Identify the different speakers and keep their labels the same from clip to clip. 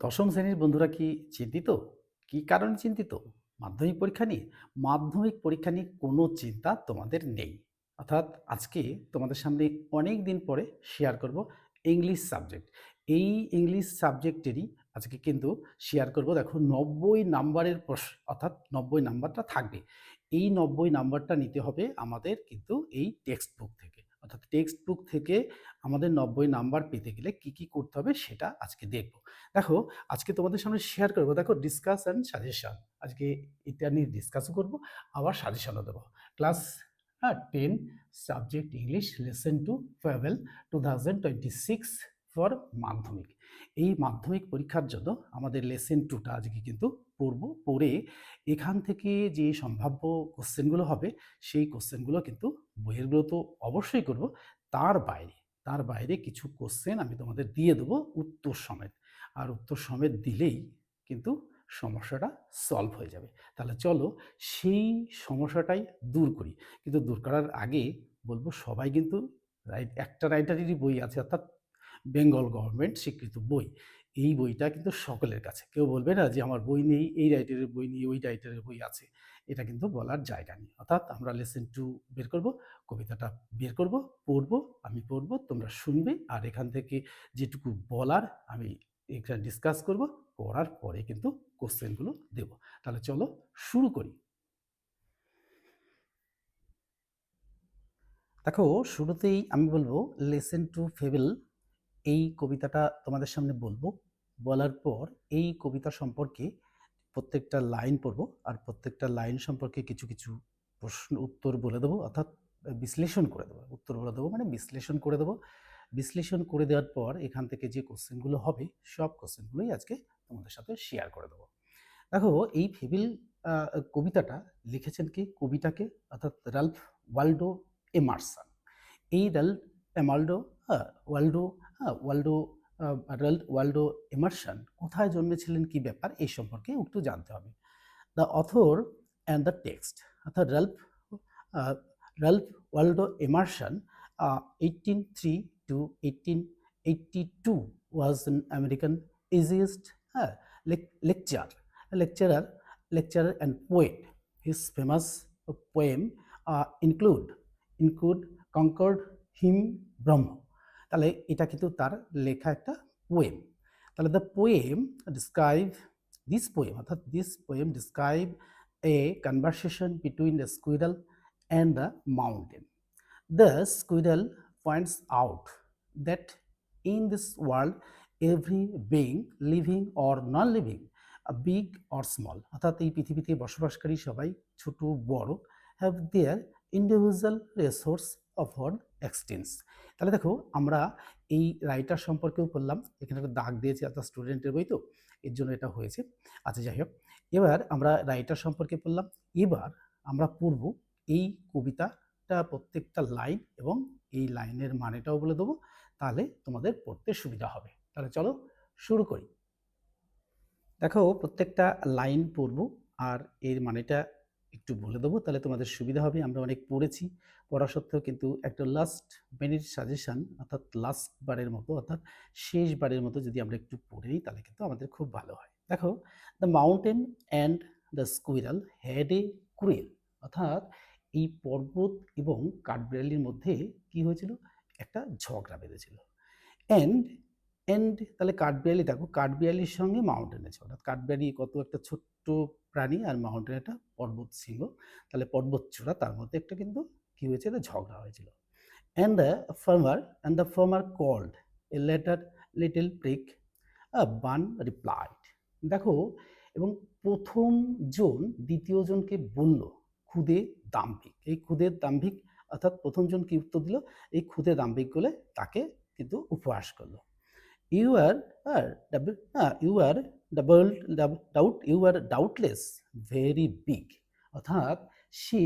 Speaker 1: দশম শ্রেণির বন্ধুরা কি চিন্তিত? কি কারণে চিন্তিত? মাধ্যমিক পরীক্ষা নিয়ে? মাধ্যমিক পরীক্ষা নিয়ে কোনো চিন্তা তোমাদের নেই। অর্থাৎ আজকে তোমাদের সামনে অনেক দিন পরে শেয়ার করব ইংলিশ সাবজেক্ট। এই ইংলিশ সাবজেক্টেরই আজকে কিন্তু শেয়ার করব দেখো ৯০ নাম্বারের প্রশ্ন, অর্থাৎ ৯০ নাম্বারটা থাকবে। এই ৯০ নাম্বারটা নিতে হবে আমাদের কিন্তু এই টেক্সট বুক থেকে। অর্থাৎ টেক্সট বুক থেকে আমাদের ৯০ নাম্বার পেতে গেলে কি, কি করতে হবে সেটা আজকে দেখব। দেখো আজকে তোমাদের সামনে শেয়ার করব দেখো ডিসকাস অ্যান্ড সাজেশন। আজকে এটা নিয়ে ডিসকাসও করব আবার সাজেশনও দেবো ক্লাস হ্যাঁ 10 subject English lesson 2 farewell 2026 for Madhyamik. এই মাধ্যমিক পরীক্ষার জন্য আমাদের লেসেন টুটা আজকে কিন্তু পড়ব। পড়ে এখান থেকে যে সম্ভাব্য কোশ্চেনগুলো হবে সেই কোশ্চেনগুলো কিন্তু বইয়েরগুলো তো অবশ্যই করব। তার বাইরে, তার বাইরে কিছু কোশ্চেন আমি তোমাদের দিয়ে দেবো উত্তর সমেত। আর উত্তর সমেত দিলেই কিন্তু সমস্যাটা সলভ হয়ে যাবে। তাহলে চলো সেই সমস্যাটাই দূর করি। কিন্তু দূর করার আগে বলব সবাই কিন্তু রাইট একটা রাইটারেরই বই আছে অর্থাৎ বেঙ্গল গভর্নমেন্ট স্বীকৃত বই। এই বইটা কিন্তু সকলের কাছে। কেউ বলবে না যে আমার বই নেই, এই রাইটারের বই নেই, ওই রাইটারের বই আছে। এটা কিন্তু বলার জায়গা নেই। অর্থাৎ আমরা লেসেন টু বের করব, কবিতাটা বের করব, পড়ব, আমি পড়ব, তোমরা শুনবে আর এখান থেকে যেটুকু বলার আমি এখানে ডিসকাস করব। করার পরে কিন্তু কোশ্চেনগুলো দেব। তাহলে চলো শুরু করি। দেখো শুরুতেই আমি বলব লেসন 2 ফেবল এই কবিতাটা তোমাদের সামনে বলব। বলার পর এই কবিতা সম্পর্কে প্রত্যেকটা লাইন পড়ব আর প্রত্যেকটা লাইন সম্পর্কে কিছু, কিছু প্রশ্ন উত্তর বলে দেবো অর্থাৎ বিশ্লেষণ করে দেবো। উত্তর বলে দেবো মানে বিশ্লেষণ করে দেবো। বিশ্লেষণ করে দেওয়ার পর এখান থেকে যে কোশ্চেনগুলো হবে সব কোশ্চেনগুলোই আজকে তোমাদের সাথে শেয়ার করে দেবো। দেখো এই ফেবল কবিতাটা লিখেছেন কি কবিটাকে অর্থাৎ রাল্ফ ওয়ালডো এমারসন। এই রাল্ফ এমাল্ডো আ ওয়ালডো আ ওয়ালডো রেল ওয়ার্ল্ডো এমারশন কোথায় জন্মেছিলেন, কি ব্যাপার, এই সম্পর্কে একটু জানতে হবে। The author and the text অর্থাৎ Ralph Ralph Waldo Emerson eighteen three two eighteen eighty two was an American essayist হ্যাঁ lecture lecturer lecturer and poet his famous poem include include Concord hymn Brahma তাহলে এটা কিন্তু তার লেখা একটা poem তাহলে the poem describe this poem অর্থাৎ this poem describe a conversation between the squirrel and the mountain the squirrel points out that in this world every being living or non living big or small অর্থাৎ এই পৃথিবীতে বসবাসকারী সবাই, ছোট, বড় have their individual resource of her existence তাহলে দেখো আমরা এই রাইটার সম্পর্কেও পড়লাম। এখানে একটা দাগ দিয়েছি অর্থাৎ স্টুডেন্টের বই তো, এর জন্য এটা হয়েছে। আচ্ছা যাই হোক। এবার আমরা রাইটার সম্পর্কে পড়লাম। এবার আমরা পড়ব এই কবিতাটা প্রত্যেকটা লাইন এবং এই লাইনের মানেটাও বলে দেবো। তাহলে তোমাদের পড়তে সুবিধা হবে। তাহলে চলো শুরু করি। দেখো প্রত্যেকটা লাইন পড়ব আর এর মানেটা একটু বলে দেবো, তাহলে তোমাদের সুবিধা হবে। আমরা অনেক পড়েছি। পড়া সত্ত্বেও কিন্তু একটা লাস্ট মিনিট সাজেশন অর্থাৎ লাস্ট বারের মতো, অর্থাৎ শেষ বারের মতো যদি আমরা একটু পড়ে নিই, তাহলে কিন্তু আমাদের খুব ভালো হয়। দেখো the mountain and the squirrel had a quarrel অর্থাৎ এই পর্বত এবং কাঠবিড়ালির মধ্যে কি হয়েছিল? একটা ঝগড়া বেঁধেছিল। অ্যান্ড অ্যান্ড তাহলে কাঠবিড়ালি, দেখো কাঠবিড়ালির সঙ্গে মাউন্টেনের অর্থাৎ কাঠবিড়ালি কত একটা ছোট্ট প্রাণী আর মাউন্টেন একটা পর্বত সিংহ। তাহলে পর্বতচূড়া তার মধ্যে একটা কিন্তু কি হয়েছিল? ঝগড়া হয়েছিল। And the former and the former called a latter little prig bun replied. দেখো, এবং প্রথম জন ২য় জনকে বলল ক্ষুদে দাম্ভিক। এই ক্ষুদে দাম্ভিক, অর্থাৎ ১ম জন কি উত্তর দিল? এই ক্ষুদে দাম্ভিক বলে তাকে কিন্তু উপহাস করল। আর আর double uh you are double dub doubt you are doubtless very big অর্থাৎ সে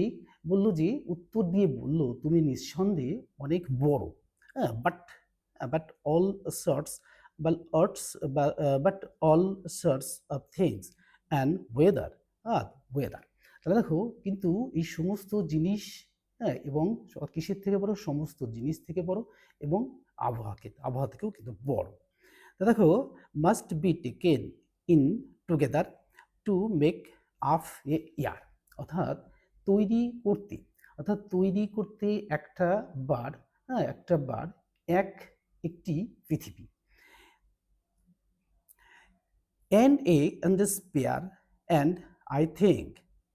Speaker 1: বলল যে, উত্তর দিয়ে বলল, তুমি নিঃসন্দেহে অনেক বড়। হ্যাঁ? বাট বাট অল সর্টস বা আ but all sorts of things and weather uh weather. তাহলে দেখো, কিন্তু এই সমস্ত জিনিস হ্যাঁ? এবং কিসের থেকে বড়? সমস্ত জিনিস থেকে বড় এবং আবহাওয়াকে, আবহাওয়া থেকেও কিন্তু বড়। দেখো must be taken in together to make up a year অর্থাৎ তৈরি করতে, অর্থাৎ তৈরি করতে একটা বার হ্যাঁ একটা বার এক একটি পৃথিবী। and a and this pair and I think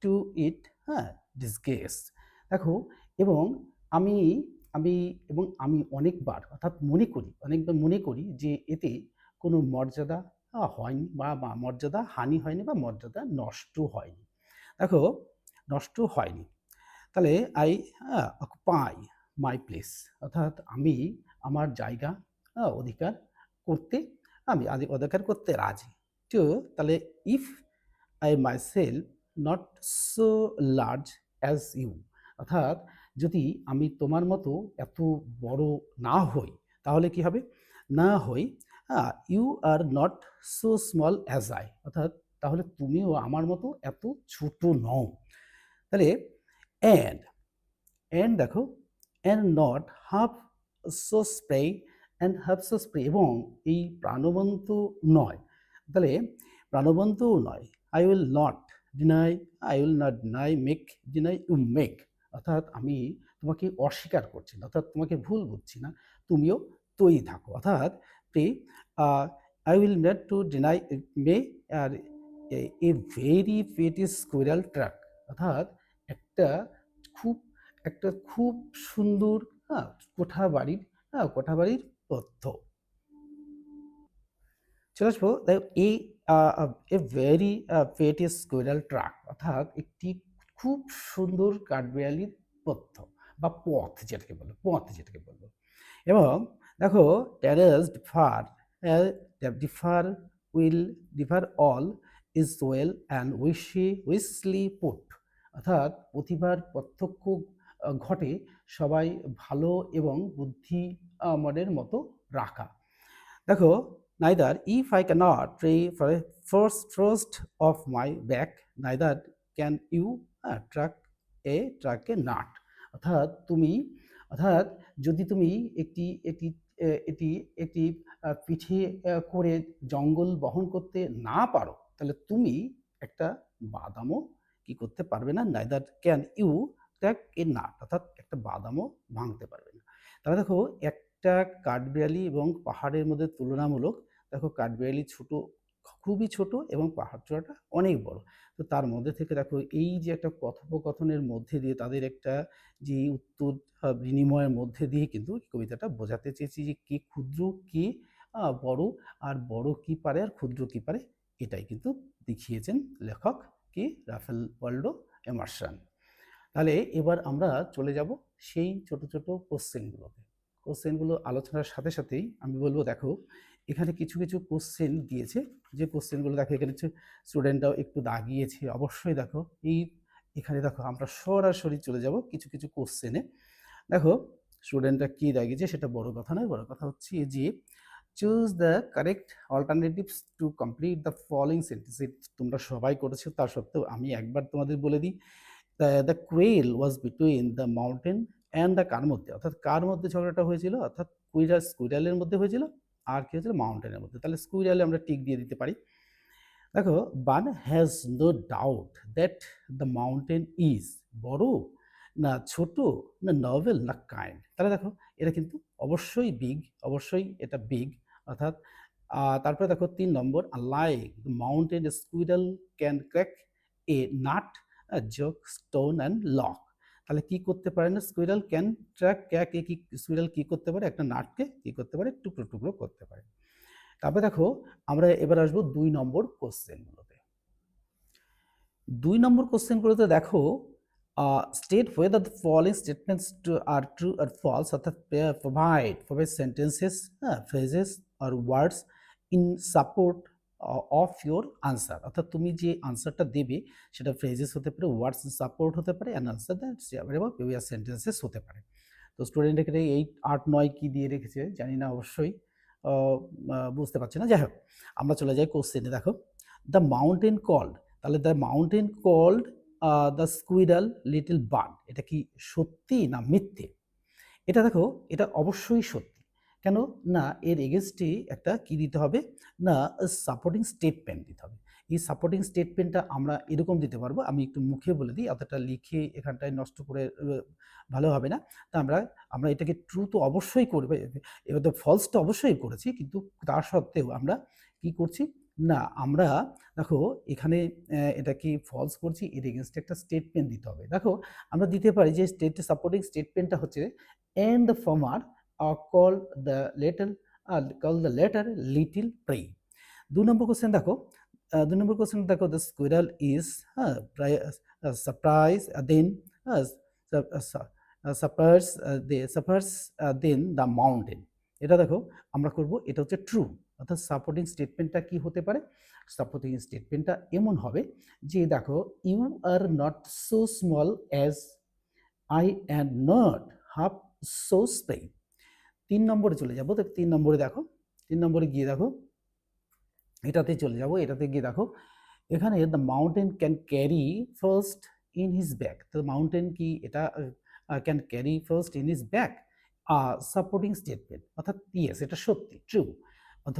Speaker 1: to it হ্যাঁ disgrace দেখো, এবং আমি আমি, এবং আমি অনেকবার, অর্থাৎ মনে করি, অনেকবার মনে করি যে এতে কোনো মর্যাদা হয়নি বা মর্যাদা হানি হয়নি বা, মর্যাদা নষ্ট হয়নি। দেখো, নষ্ট হয়নি। তাহলে আই অকুপাই মাই প্লেস অর্থাৎ আমি আমার জায়গা অধিকার করতে, আমি অধিকার করতে রাজি। টু তাহলে if I myself not so large as you অর্থাৎ যদি আমি তোমার মতো এত বড় না হই, তাহলে কি হবে? না হই you are not so small as I অর্থাৎ তাহলে তুমিও আমার মতো এত ছোট নও। তাহলে অ্যান্ড অ্যান্ড দেখো and not half so spry and half so spry এবং এই প্রাণবন্ত নয়। তাহলে প্রাণবন্তও নয়। I will not deny I will not deny make deny you make অর্থাৎ আমি তোমাকে অস্বীকার করছি না, অর্থাৎ তোমাকে ভুল বুঝছি না, তুমিও তৈরি থাকো। অর্থাৎ I will not to deny may are a very petty squirrel track অর্থাৎ একটা খুব একটা খুব সুন্দর হ্যাঁ কোঠা বাড়ির হ্যাঁ কোঠা বাড়ির তথ্য চলে আসব এই a very petty squirrel truck অর্থাৎ একটি খুব সুন্দর কাঠবিড়ালির পথ্য, বা পথ যেটাকে বলো, পথ যেটাকে বলব। এবং দেখো terraced far differ will differ all is well and wishy wisely put অর্থাৎ প্রতিভার প্রত্যক্ষ ঘটে সবাই ভালো এবং বুদ্ধি আহ, মনের মতো রাখা। দেখো neither if I cannot pray for first first of my back neither can you track a track a nut অর্থাৎ তুমি অর্থাৎ যদি তুমি একটি একটি এটি এটি পিঠে করে জঙ্গল বহন করতে না পারো, তাহলে তুমি একটা বাদামও কি করতে পারবে না neither can you tac a না, অর্থাৎ একটা বাদামও ভাঙতে পারবে না। তাহলে দেখো, একটা কাঠবিড়ালি এবং পাহাড়ের মধ্যে তুলনামূলক, দেখো, কাঠবিড়ালি ছোট খুবই ছোট এবং পাহাড় চূড়াটা অনেক বড়। তো তার মধ্যে থেকে দেখো এই যে একটা কথোপকথনের মধ্যে দিয়ে তাদের একটা যে উত্তর বিনিময়ের মধ্যে দিয়ে কিন্তু কবিতাটা বোঝাতে চেয়েছি যে কে ক্ষুদ্র, কে বড়, আর বড় কি পারে আর ক্ষুদ্র কি পারে, এটাই কিন্তু দেখিয়েছেন লেখক কি? রাফেল ওয়াল্ডো এমার্সান তাহলে এবার আমরা চলে যাব সেই ছোট ছোট কোশ্চেনগুলোতে কোশ্চেনগুলো আলোচনার সাথে সাথেই আমি বলব দেখো এখানে কিছু কিছু কোশ্চেন দিয়েছে। যে কোশ্চেনগুলো দেখো, এখানে স্টুডেন্টরাও একটু দাগিয়েছে। অবশ্যই দেখো, এই এখানে দেখো, আমরা সরাসরি চলে যাব কিছু কিছু কোশ্চেনে দেখো স্টুডেন্টরা কী দাগিয়েছে সেটা বড় কথা নয়, বড় কথা হচ্ছে যে choose the correct alternatives to complete the following sentence তোমরা সবাই করেছ তা সত্ত্বেও আমি একবার তোমাদের বলে দিই। The quarrel was between the mountain and the কার মধ্যে? অর্থাৎ কার মধ্যে ঝগড়াটা হয়েছিল? অর্থাৎ কুইরাল কুইরালের মধ্যে হয়েছিল? আর কি হয়েছিল? মাউন্টেনের মধ্যে। তাহলে স্কুইরালে আমরা টিক দিয়ে দিতে পারি। দেখো bun has no doubt that the mountain is বড় না ছোট না নভেল না কাইন্ড তাহলে দেখো, এটা কিন্তু অবশ্যই বিগ অবশ্যই এটা বিগ অর্থাৎ তারপরে দেখো তিন নম্বর like the mountain squirrel can crack a nut joke stone and lock তাহলে কি করতে পারে না? স্কুইরাল ক্যান ট্র্যাক ক্যাক এ কি, স্কুইরাল কি করতে পারে? একটা নাটকে কি করতে পারে? টুকরো টুকরো করতে পারে। তারপরে দেখো, আমরা এবার আসব দুই নম্বর কোশ্চেনগুলোতে দুই নম্বর কোশ্চেনগুলোতে দেখো state whether the following statements to are true or false অর্থাৎ প্রোভাইড প্রোভাইড সেন্টেন্সেস হ্যাঁ phrases or words in support of your answer অর্থাৎ তুমি যে আনসারটা দেবে, সেটা ফ্রেজেস হতে পারে ওয়ার্ডস সাপোর্ট হতে পারে অ্যান্ড আনসার দ্যাট সেন্টেন্সেস হতে পারে। তো স্টুডেন্ট এখানে এই আট, নয় কী দিয়ে রেখেছে, জানি না অবশ্যই বুঝতে পারছি না। যাই হোক, আমরা চলে যাই কোশ্চেনে দেখো দ্য মাউন্টেন কল্ড তাহলে the mountain called the squirrel little bird এটা কি সত্যি না মিথ্যে? এটা দেখো, এটা অবশ্যই সত্যি। কেন? না, এর এগেনস্টে একটা কি দিতে হবে? না সাপোর্টিং স্টেটমেন্ট দিতে হবে। এই সাপোর্টিং স্টেটমেন্টটা আমরা এরকম দিতে পারব। আমি একটু মুখে বলে দিই, অতটা লিখে এখানটায় নষ্ট করে ভালো হবে না। তা আমরা আমরা এটাকে ট্রু তো অবশ্যই করবে। এবার তো ফলস তো অবশ্যই করেছি, কিন্তু তার সত্ত্বেও আমরা কি করছি? না, আমরা, দেখো, এখানে এটা কি ফলস করছি? এর এগেনস্টে একটা স্টেটমেন্ট দিতে হবে। দেখো, আমরা দিতে পারি যে স্টেট সাপোর্টিং স্টেটমেন্টটা হচ্ছে and and the former call the latter call the latter little prig দু নম্বর কোশ্চেন দেখো আহ, দু নম্বর কোশ্চেন দেখো দ্য স্কুইরাল ইজ হ্যাঁ surprise then surpass they surpass then the mountain এটা দেখো আমরা করব এটা হচ্ছে ট্রু অর্থাৎ সাপোর্টিং স্টেটমেন্টটা কি হতে পারে? সাপোর্টিং স্টেটমেন্টটা এমন হবে যে দেখো you are not so small as I and not half so spry তিন নম্বরে চলে যাব তো তিন নম্বরে দেখো, তিন নম্বরে গিয়ে দেখো এটাতে চলে যাব এটাতে গিয়ে দেখো, এখানে the mountain can carry first in his back তো মাউন্টেন কি এটা can carry first in his back supporting statement অর্থাৎ ইয়েস এটা সত্যি ট্রু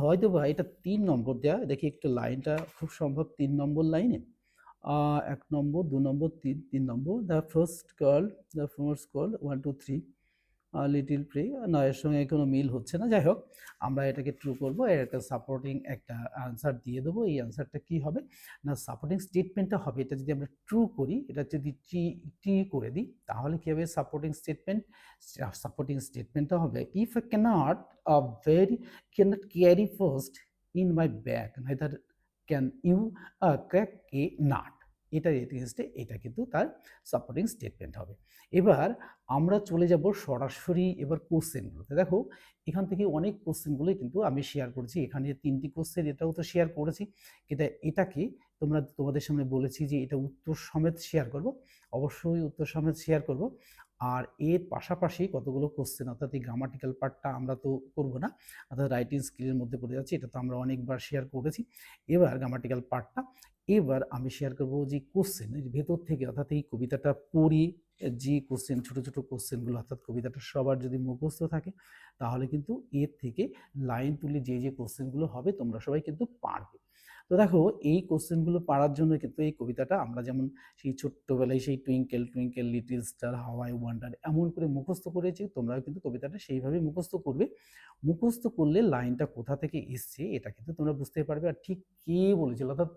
Speaker 1: হয়তো বা এটা তিন নম্বর দেওয়া দেখি একটু লাইনটা, খুব সম্ভব তিন নম্বর লাইনে এক নম্বর, দু নম্বর, তিন তিন নম্বর the first call the first call one two three little prig না এর সঙ্গে কোনো মিল হচ্ছে না। যাই হোক আমরা এটাকে ট্রু করব, এর একটা সাপোর্টিং একটা আনসার দিয়ে দেবো। এই আনসারটা কি হবে? না সাপোর্টিং স্টেটমেন্টটা হবে। এটা যদি আমরা ট্রু করি, এটা যদি টি টি করে দিই, তাহলে কী হবে? সাপোর্টিং স্টেটমেন্ট সাপোর্টিং স্টেটমেন্টটা হবে if I cannot uh very cannot carry first in my bag neither can you crack a nut এটা এগেনস্টে এটা কিন্তু তার সাপোর্টিং স্টেটমেন্ট হবে। এবার আমরা চলে যাব সরাসরি এবার কোশ্চেনগুলোতে দেখো, এখান থেকে অনেক কোশ্চেনগুলোই কিন্তু আমি শেয়ার করেছি। এখানে তিনটি কোশ্চেন এটাও তো শেয়ার করেছি। এটা এটাকে তোমরা তোমাদের সামনে বলেছি যে এটা উত্তর সমেত শেয়ার করব। অবশ্যই উত্তর সমেত শেয়ার করব। আর এর পাশাপাশি কতগুলো কোশ্চেন অর্থাৎ এই গ্রামাটিক্যাল পার্টটা আমরা তো করব না, অর্থাৎ রাইটিং স্কিলের মধ্যে পড়ে যাচ্ছে, এটা তো আমরা অনেকবার শেয়ার করেছি। এবার গ্রামাটিক্যাল পার্টটা এবার আমি শেয়ার করব যে কোশ্চেন ভেতর থেকে, অর্থাৎ এই কবিতাটা পড়ি, যে কোশ্চেন ছোট ছোট কোশ্চেনগুলো অর্থাৎ কবিতাটা সবার যদি মুখস্থ থাকে, তাহলে কিন্তু এর থেকে লাইন তুলে যে যে কোশ্চেনগুলো হবে, তোমরা সবাই কিন্তু পারবে। তো দেখো, এই কোশ্চেনগুলো পারার জন্য কিন্তু এই কবিতাটা আমরা যেমন সেই ছোট্টবেলায় সেই twinkle twinkle little star how I wonder এমন করে মুখস্থ করেছি, তোমরাও কিন্তু কবিতাটা সেইভাবে মুখস্থ করবে। মুখস্থ করলে লাইনটা কোথা থেকে এসছে এটা কিন্তু তোমরা বুঝতে পারবে আর ঠিক কে বলেছিল, অর্থাৎ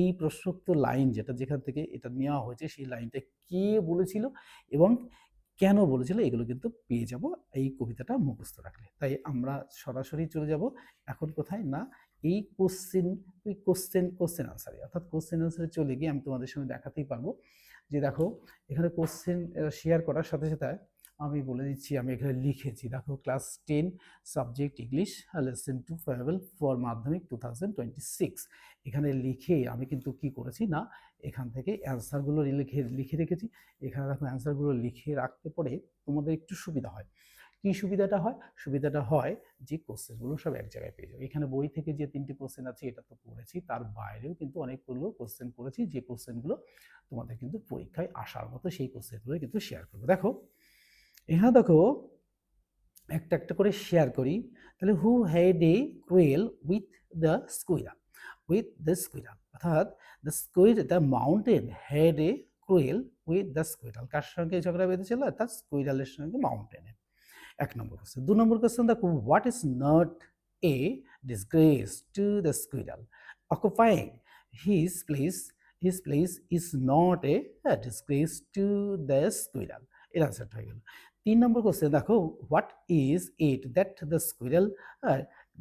Speaker 1: এই প্রসক্ত লাইন যেটা যেখান থেকে এটা নেওয়া হয়েছে সেই লাইনটা কে বলেছিল এবং কেন বলেছিল? এগুলো কিন্তু পেয়ে যাব। এই কবিতাটা মুখস্থ রাখলে। তাই আমরা সরাসরি চলে যাব। এখন কোথায়? না, এই কোশ্চেন ওই কোশ্চেন কোশ্চেন আনসারে অর্থাৎ কোশ্চেন আনসারে চলে গিয়ে আমি তোমাদের সঙ্গে দেখাতেই পারব যে দেখো, এখানে কোশ্চেন শেয়ার করার সাথে সাথে আমি বলে দিচ্ছি, আমি এখানে লিখেছি। দেখো class ten subject English lesson two fable for Madhyamik two thousand twenty six এখানে লিখে আমি কিন্তু কি করেছি? না এখান থেকে অ্যান্সারগুলো লিখে লিখে রেখেছি। এখানে দেখো অ্যান্সারগুলো লিখে রাখতে পরে তোমাদের একটু সুবিধা হয়। কি সুবিধাটা হয়? সুবিধাটা হয় যে কোশ্চেনগুলো সব এক জায়গায় পেয়ে যাবে। এখানে বই থেকে যে তিনটি কোশ্চেন আছে, এটা তো পড়েছি। তার বাইরেও কিন্তু অনেকগুলো কোশ্চেন করেছি যে কোশ্চেনগুলো তোমাদের কিন্তু পরীক্ষায় আসার মতো সেই কোশ্চেনগুলো কিন্তু শেয়ার করব। দেখো, এখানে দেখো একটা একটা করে শেয়ার করি। তাহলে who had a quarrel with the squirrel with the squirrel অর্থাৎ the squirrel the mountain had a quarrel with the squirrel কার সঙ্গে ঝগড়া বেঁধেছিল? অর্থাৎ স্কুইরালের সঙ্গে মাউন্টেনের এক নম্বর কোশ্চেন দু নম্বর কোশ্চেন দেখো what is not a disgrace to the squirrel occupying his place his place is not a disgrace to the squirrel এর আনসারটা হয়ে গেল। তিন নম্বর কোশ্চেন দেখো what is it that the squirrel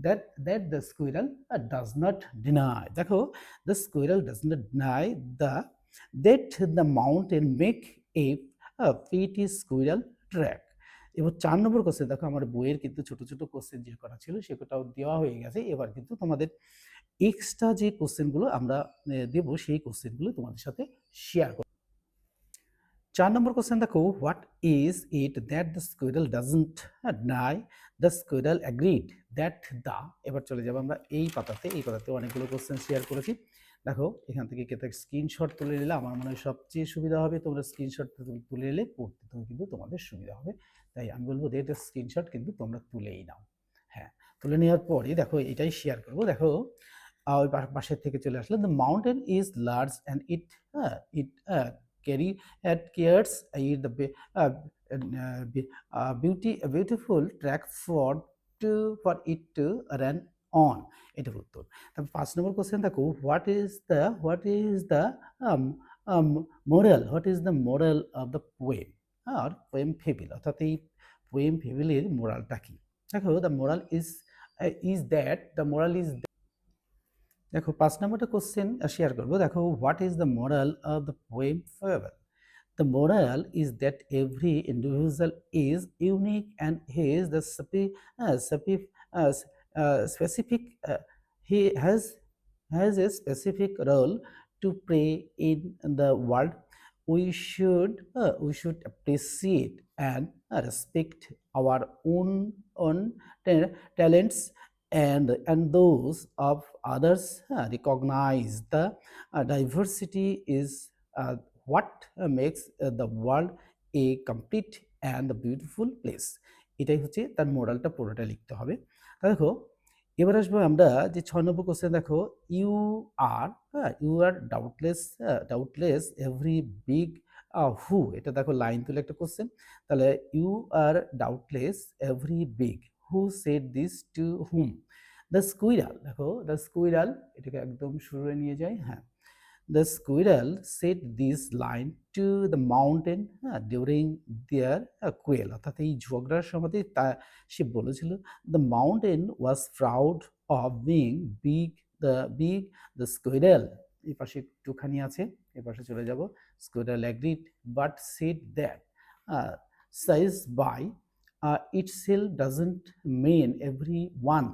Speaker 1: that that the squirrel does not deny দেখো the squirrel does not deny the that the mountain make a pretty squirrel track এবার চার নম্বর কোশ্চেন দেখো আমার বইয়ের কিন্তু ছোট ছোট কোশ্চেন যে করা ছিল সেটাও দেওয়া হয়ে গেছে। এবার কিন্তু তোমাদের এক্সট্রা যে কোশ্চেনগুলো আমরা দেবো, সেই কোশ্চেনগুলো তোমাদের সাথে শেয়ার চার নম্বর কোশ্চেন দেখো what is it that the squirrel doesn't die the squirrel agreed that the এবার চলে যাব আমরা এই পাতাতে এই পাতাতে অনেকগুলো কোশ্চেন শেয়ার করেছি। দেখো, এখান থেকে কেটে স্ক্রিনশট তুলে নিলে, আমার মনে হয় সবচেয়ে সুবিধা হবে তোমরা স্ক্রিনশট তুলে নিলে পড়তে তুমি কিন্তু তোমাদের সুবিধা হবে। তাই আমি বলব এটা স্ক্রিনশট কিন্তু তোমরা তুলেই নাও। হ্যাঁ তুলে নেওয়ার পরে দেখো, এটাই শেয়ার করব। দেখো ওই পাশের থেকে চলে আসলে the mountain is large and it it carry at cares it the beauty beautiful track for to for it to run on এটার উত্তর। তারপর পাঁচ নম্বর কোশ্চেন দেখো what is the what is the moral what is the moral of the poem or poem fable অর্থাৎ এই poem ফেবিলের মোরালটা কি? দেখো the moral is is that the moral is দেখো পাঁচ নম্বরটা কোশ্চেন শেয়ার করব। দেখো what is the moral of the poem forever the moral is that every individual is unique and he is the soapy soapy specific he has has a specific role to pray in the world we should we should appreciate and respect our own own talents and and those of others uh, recognize the uh, diversity is uh, what uh, makes uh, the world a complete and beautiful place. এটাই হচ্ছে তার মোরালটা পুরোটা লিখতে হবে। তা দেখো এবার আসব আমরা যে ছয় নম্বর কোশ্চেন দেখো ইউ আর হ্যাঁ you are doubtless doubtless every big who এটা দেখো লাইন তুলে একটা কোশ্চেন তাহলে you are doubtless every big who said this to whom the squirrel দেখো দ্য স্কুইরাল এটাকে একদম শুরুরে নিয়ে যাই হ্যাঁ। The squirrel set this line to the mountain হ্যাঁ ডিউরিং দেয়ার কুয়েল অর্থাৎ এই ঝগড়ার সময় তা, সে বলেছিল the mountain was proud of being big the big the squirrel এই পাশে একটুখানি আছে এ পাশে চলে যাব। Squirrel agreed but set that size by itself doesn't men every one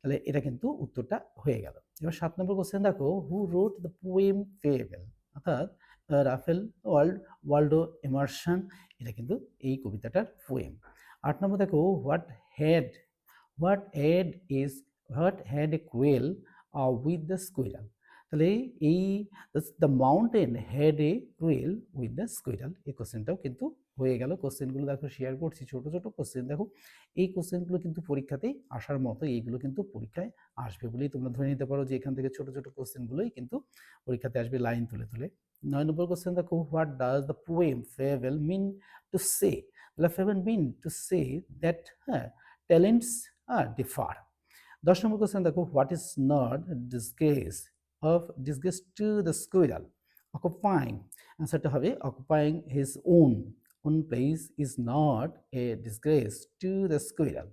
Speaker 1: তাহলে এটা কিন্তু উত্তরটা হয়ে গেল। এবার সাত নম্বর কোশ্চেন দেখো who wrote the poem fable অর্থাৎ রাফেল, ওয়ার্ল্ড, ওয়ার্ল্ডো এমার্শন এটা কিন্তু এই কবিতাটার পোয়েম আট নম্বর দেখো what had what had is what had a quarrel with the squirrel তাহলে এই the mountain had a quarrel with the squirrel এই কোশ্চেনটাও কিন্তু হয়ে গেল। কোশ্চেনগুলো দেখো শেয়ার করছি, ছোট ছোট কোশ্চেন দেখো। এই কোশ্চেনগুলো কিন্তু পরীক্ষাতেই আসার মতো, এইগুলো কিন্তু পরীক্ষায় আসবে বলেই তোমরা ধরে নিতে পারো যে এখান থেকে ছোট ছোট কোশ্চেনগুলোই কিন্তু পরীক্ষাতে আসবে লাইন তুলে তুলে। নয় নম্বর কোশ্চেন দেখো what does the poem fable mean to say fable mean to say that হ্যাঁ ট্যালেন্টস ডিফার দশ নম্বর কোশ্চেন দেখো what is not disgrace of disgrace to the squirrel occupying অ্যান্সারটা হবে occupying his own own place is not a disgrace to the squirrel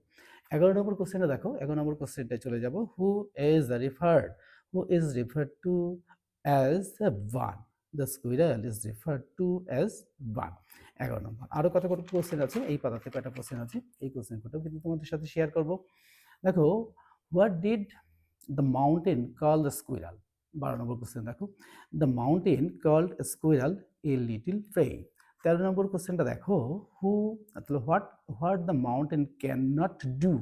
Speaker 1: এগারো নম্বর কোশ্চেনটা দেখো, এগারো নম্বর কোশ্চেনটা চলে যাব। Who is referred who is referred to as one the squirrel is referred to as one এগারো নম্বর। আরও কত কত কোশ্চেন আছে? এই পাতা থেকে কটা কোশ্চেন আছে? এই কোশ্চেন কিন্তু তোমাদের সাথে শেয়ার করব। দেখো what did the mountain call the squirrel বারো নম্বর কোশ্চেন দেখো। The mountain called squirrel a little prey তেরো নম্বর কোশ্চেনটা দেখো হু তাহলে what what the mountain can not do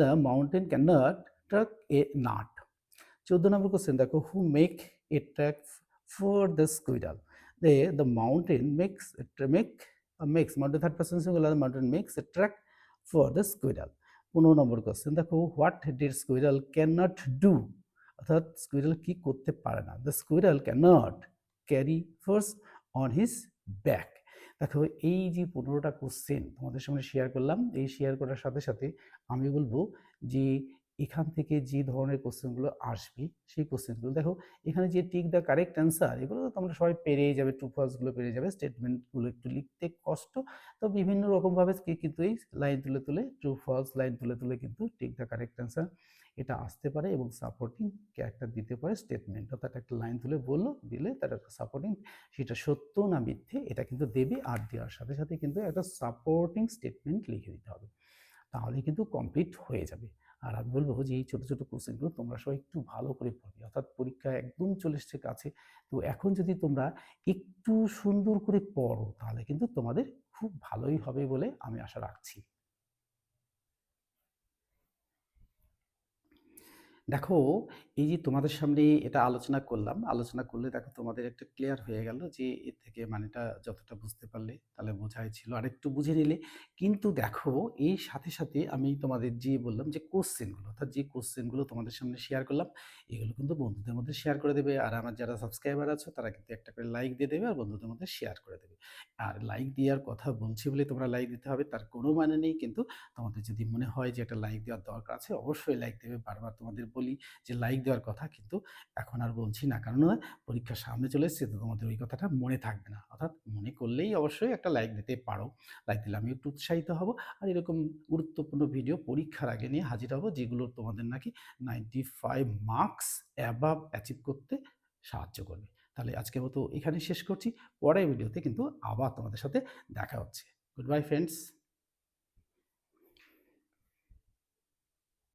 Speaker 1: the mountain can not track a nut চোদ্দ নম্বর কোশ্চেন দেখো who make a track for the squirrel they the mountain makes make makes mountain third person singular mountain makes a track for the squirrel পনেরো নম্বর question দেখো what did squirrel can not do অর্থাৎ squirrel কি করতে পারে না? The squirrel can not carry force on his back দেখো, এই যে পনেরোটা কোশ্চেন তোমাদের সামনে শেয়ার করলাম, এই শেয়ার করার সাথে সাথে আমি বলব যে, এখান থেকে যে ধরনের কোশ্চেনগুলো আসবে, সেই কোশ্চেনগুলো দেখো, এখানে যে টিক দ্য কারেক্ট অ্যান্সার এগুলো তো তোমরা সবাই পেরেই যাবে টু ফার্স্টগুলো পেরে যাবে স্টেটমেন্টগুলো একটু লিখতে কষ্ট। তো বিভিন্ন রকমভাবে কিন্তু এই লাইন তুলে তুলে ট্রু ফলস লাইন তুলে তুলে কিন্তু টিক দ্য কারেক্ট অ্যান্সার এটা আসতে পারে এবং সাপোর্টিং ক্যারেক্টার দিতে পারে স্টেটমেন্ট অর্থাৎ একটা লাইন তুলে বলল, দিলে তার একটা সাপোর্টিং সেটা সত্য না মিথ্যে, এটা কিন্তু দেবে আর দেওয়ার সাথে সাথে কিন্তু একটা সাপোর্টিং স্টেটমেন্ট লিখে দিতে হবে। তাহলে কিন্তু কমপ্লিট হয়ে যাবে। আর আমি বলব যে এই ছোটো ছোটো কোশ্চেনগুলো তোমরা সবাই একটু ভালো করে পড়বে। অর্থাৎ পরীক্ষা একদম চলে এসছে কাছে। তো এখন যদি তোমরা একটু সুন্দর করে পড়ো, তাহলে কিন্তু তোমাদের খুব ভালোই হবে বলে আমি আশা রাখছি। দেখো, এই যে তোমাদের সামনে এটা আলোচনা করলাম, আলোচনা করলে দেখো তোমাদের একটা ক্লিয়ার হয়ে গেল যে এর থেকে মানেটা যতটা বুঝতে পারলে তাহলে বোঝাই ছিল। আরেকটু বুঝে নিলে। কিন্তু দেখো এর সাথে, সাথে আমি তোমাদের যে বললাম যে কোশ্চেনগুলো অর্থাৎ যে কোশ্চেনগুলো তোমাদের সামনে শেয়ার করলাম, এগুলো কিন্তু বন্ধুদের মধ্যে শেয়ার করে দেবে। আর আমার যারা সাবস্ক্রাইবার আছো তারা কিন্তু একটা করে লাইক দিয়ে দেবে আর বন্ধুদের মধ্যে শেয়ার করে দেবে। আর লাইক দেওয়ার কথা বলছি বলে তোমরা লাইক দিতে হবে তার কোনো মানে নেই কিন্তু তোমাদের যদি মনে হয় যে একটা লাইক দেওয়ার দরকার আছে অবশ্যই লাইক দেবে। বারবার তোমাদের বলি যে লাইক দেওয়ার কথা, কিন্তু এখন আর বলছি না। কারণ পরীক্ষা সামনে চলে এসছে, তো তোমাদের ওই কথাটা মনে থাকবে না। অর্থাৎ মনে করলেই অবশ্যই একটা লাইক দিতে পারো। লাইক দিলে আমি একটু উৎসাহিত হব। আর এরকম গুরুত্বপূর্ণ ভিডিও পরীক্ষার আগে নিয়ে হাজির হব, যেগুলো তোমাদের নাকি 95 মার্কস অ্যাবাভ অ্যাচিভ করতে সাহায্য করবে। তাহলে আজকের মতো এখানে শেষ করছি। পরের ভিডিওতে কিন্তু আবার তোমাদের সাথে দেখা হচ্ছে। Goodbye friends.